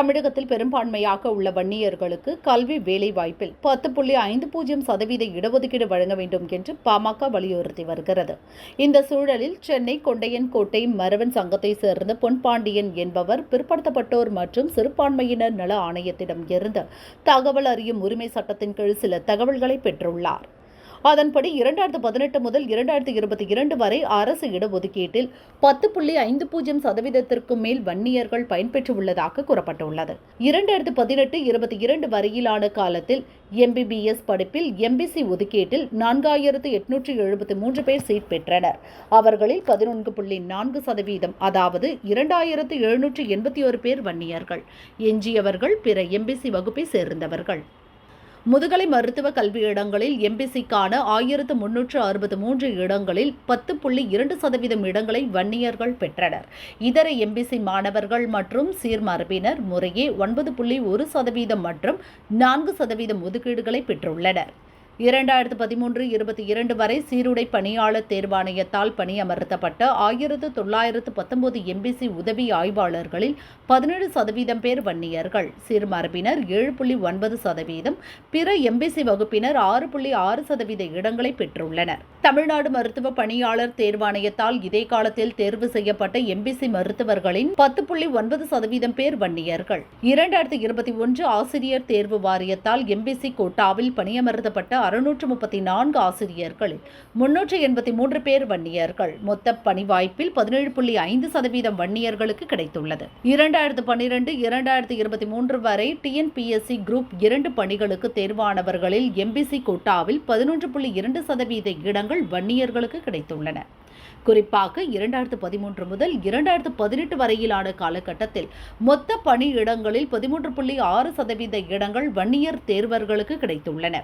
தமிழகத்தில் பெரும்பான்மையாக உள்ள வன்னியர்களுக்கு கல்வி வேலைவாய்ப்பில் பத்து புள்ளி ஐந்து பூஜ்ஜியம் சதவீத இடஒதுக்கீடு வழங்க வேண்டும் என்று பாமக வலியுறுத்தி வருகிறது. இந்த சூழலில் சென்னை கொண்டையன் கோட்டை மரவன் சங்கத்தை சேர்ந்த பொன்பாண்டியன் என்பவர் பிற்படுத்தப்பட்டோர் மற்றும் சிறுபான்மையினர் நல ஆணையத்திடம் இருந்து தகவல் அறியும் உரிமை சட்டத்தின் கீழ் சில தகவல்களை பெற்றுள்ளார். அதன்படி இரண்டாயிரத்து பதினெட்டு முதல் இரண்டாயிரத்து இருபத்தி இரண்டு வரை அரசு இடஒதுக்கீட்டில் பத்து புள்ளி ஐந்து பூஜ்ஜியம் சதவீதத்திற்கும் மேல் வன்னியர்கள் பயன்பெற்றுள்ளதாக கூறப்பட்டுள்ளது. இரண்டாயிரத்து பதினெட்டு இருபத்தி இரண்டு வரையிலான காலத்தில் எம்பிபிஎஸ் படிப்பில் எம்பிசி ஒதுக்கீட்டில் நான்காயிரத்து எட்நூற்றி எழுபத்தி மூன்று பேர் சீட் பெற்றனர். அவர்களில் பதினொன்று புள்ளி நான்கு சதவீதம் அதாவது இரண்டாயிரத்து எழுநூற்றி எண்பத்தி ஒரு பேர் வன்னியர்கள். எஞ்சியவர்கள் பிற எம்பிசி வகுப்பை சேர்ந்தவர்கள். முதுகலை மருத்துவ கல்வி இடங்களில் எம்பிசிக்கான ஆயிரத்து முன்னூற்று அறுபத்து மூன்று இடங்களில் பத்து புள்ளி இரண்டு சதவீதம் இடங்களை வன்னியர்கள் பெற்றனர். இதர எம்பிசி மாணவர்கள் மற்றும் சீர்மரபினர் முறையே ஒன்பது புள்ளி ஒரு சதவீதம் மற்றும் நான்கு சதவீதம் ஒதுக்கீடுகளை பெற்றுள்ளனர். இரண்டாயிரத்து பதிமூன்று இருபத்தி இரண்டு வரை சீருடை பணியாளர் தேர்வாணையத்தால் பணியமர்த்தப்பட்ட ஆயிரத்து தொள்ளாயிரத்து பத்தொன்பது எம்பிசி உதவி ஆய்வாளர்களில் பதினேழு சதவீதம் பேர் வன்னியர்கள். சிறுமரபினர் ஏழு புள்ளி ஒன்பது சதவீதம் பிற எம்பிசி வகுப்பினர் ஆறு புள்ளி ஆறு சதவீத இடங்களை பெற்றுள்ளனர். தமிழ்நாடு மருத்துவ பணியாளர் தேர்வாணையத்தால் இதே காலத்தில் தேர்வு செய்யப்பட்ட எம்பிசி மருத்துவர்களின் பத்து புள்ளி ஒன்பது சதவீதம் பேர் வன்னியர்கள். இரண்டாயிரத்து இருபத்தி ஒன்று ஆசிரியர் தேர்வு வாரியத்தால் எம்பிசி கோட்டாவில் பணியமர்த்தப்பட்ட அறுநூற்று முப்பத்தி நான்கு ஆசிரியர்களில் முன்னூற்று எண்பத்தி மூன்று பேர் வன்னியர்கள். மொத்த பணி வாய்ப்பில் பதினேழு புள்ளி ஐந்து சதவீதம் வன்னியர்களுக்கு கிடைத்துள்ளது. இரண்டாயிரத்து பன்னிரண்டு இரண்டாயிரத்து இருபத்தி மூன்று வரை டிஎன்பிஎஸ்சி குரூப் இரண்டு பணிகளுக்கு தேர்வானவர்களில் எம்பிசி கோட்டாவில் பதினொன்று புள்ளி இரண்டு சதவீத இடங்கள் வன்னியர்களுக்கு கிடைத்துள்ளன. குறிப்பாக இரண்டாயிரத்து பதிமூன்று முதல் இரண்டாயிரத்து பதினெட்டு வரையிலான காலகட்டத்தில் மொத்த பணி இடங்களில் பதிமூன்று புள்ளி ஆறு சதவீத இடங்கள் வன்னியர் தேர்வர்களுக்கு கிடைத்துள்ளன.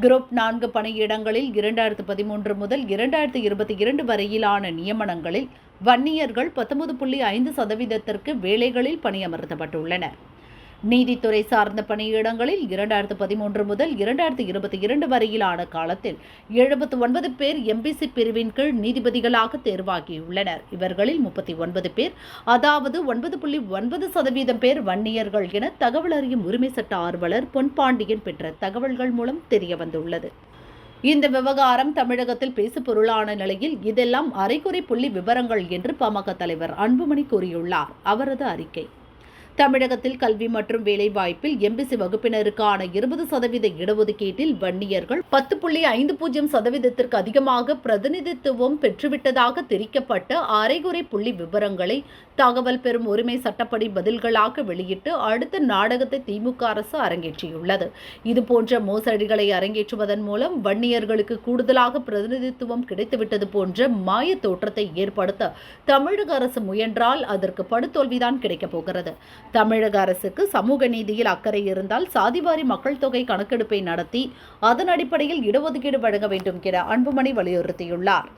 குரூப் நான்கு பணியிடங்களில் இரண்டாயிரத்து பதிமூன்று முதல் இரண்டாயிரத்து இருபத்தி இரண்டு வரையிலான நியமனங்களில் வன்னியர்கள் பத்தொன்பது புள்ளி ஐந்து சதவீதத்திற்கு வேலைகளில் பணியமர்த்தப்பட்டுள்ளனர். நீதித்துறை சார்ந்த பணியிடங்களில் இரண்டாயிரத்து பதிமூன்று முதல் இரண்டாயிரத்து இருபத்தி இரண்டு வரையிலான காலத்தில் எழுபத்து ஒன்பது பேர் எம்பிசி பிரிவின் கீழ் நீதிபதிகளாக தேர்வாகியுள்ளனர். இவர்களில் முப்பத்தி ஒன்பது பேர் அதாவது ஒன்பது புள்ளி ஒன்பது சதவீதம் பேர் வன்னியர்கள் என தகவல் அறியும் உரிமை சட்ட ஆர்வலர் பொன்பாண்டியன் பெற்ற தகவல்கள் மூலம் தெரியவந்துள்ளது இந்த விவகாரம் தமிழகத்தில் பேசு பொருளான நிலையில் இதெல்லாம் அரைக்குறை புள்ளி விவரங்கள் என்று பாமக தலைவர் அன்புமணி கூறியுள்ளார். அவரது அறிக்கை. தமிழகத்தில் கல்வி மற்றும் வேலைவாய்ப்பில் எம்பிசி வகுப்பினருக்கான இருபது சதவீத இடஒதுக்கீட்டில் வன்னியர்கள் பத்து புள்ளி ஐந்து பூஜ்ஜியம் சதவீதத்திற்கு அதிகமாக பிரதிநிதித்துவம் பெற்றுவிட்டதாக தெரிவிக்கப்பட்ட அரைகுறை புள்ளி விவரங்களை தகவல் பெறும் உரிமை சட்டப்படி பதில்களாக வெளியிட்டு அடுத்த நாடகத்தை திமுக அரசு அரங்கேற்றியுள்ளது. இதுபோன்ற மோசடிகளை அரங்கேற்றுவதன் மூலம் வன்னியர்களுக்கு கூடுதலாக பிரதிநிதித்துவம் கிடைத்துவிட்டது போன்ற மாய தோற்றத்தை ஏற்படுத்த தமிழக அரசு முயன்றால் அதற்கு படுதோல்விதான் கிடைக்கப் போகிறது. தமிழக அரசுக்கு சமூக நீதியில் அக்கறை இருந்தால் சாதிவாரி மக்கள் தொகை கணக்கெடுப்பை நடத்தி அதன் அடிப்படையில் இடஒதுக்கீடு வழங்க வேண்டும் என அன்புமணி வலியுறுத்தியுள்ளார்.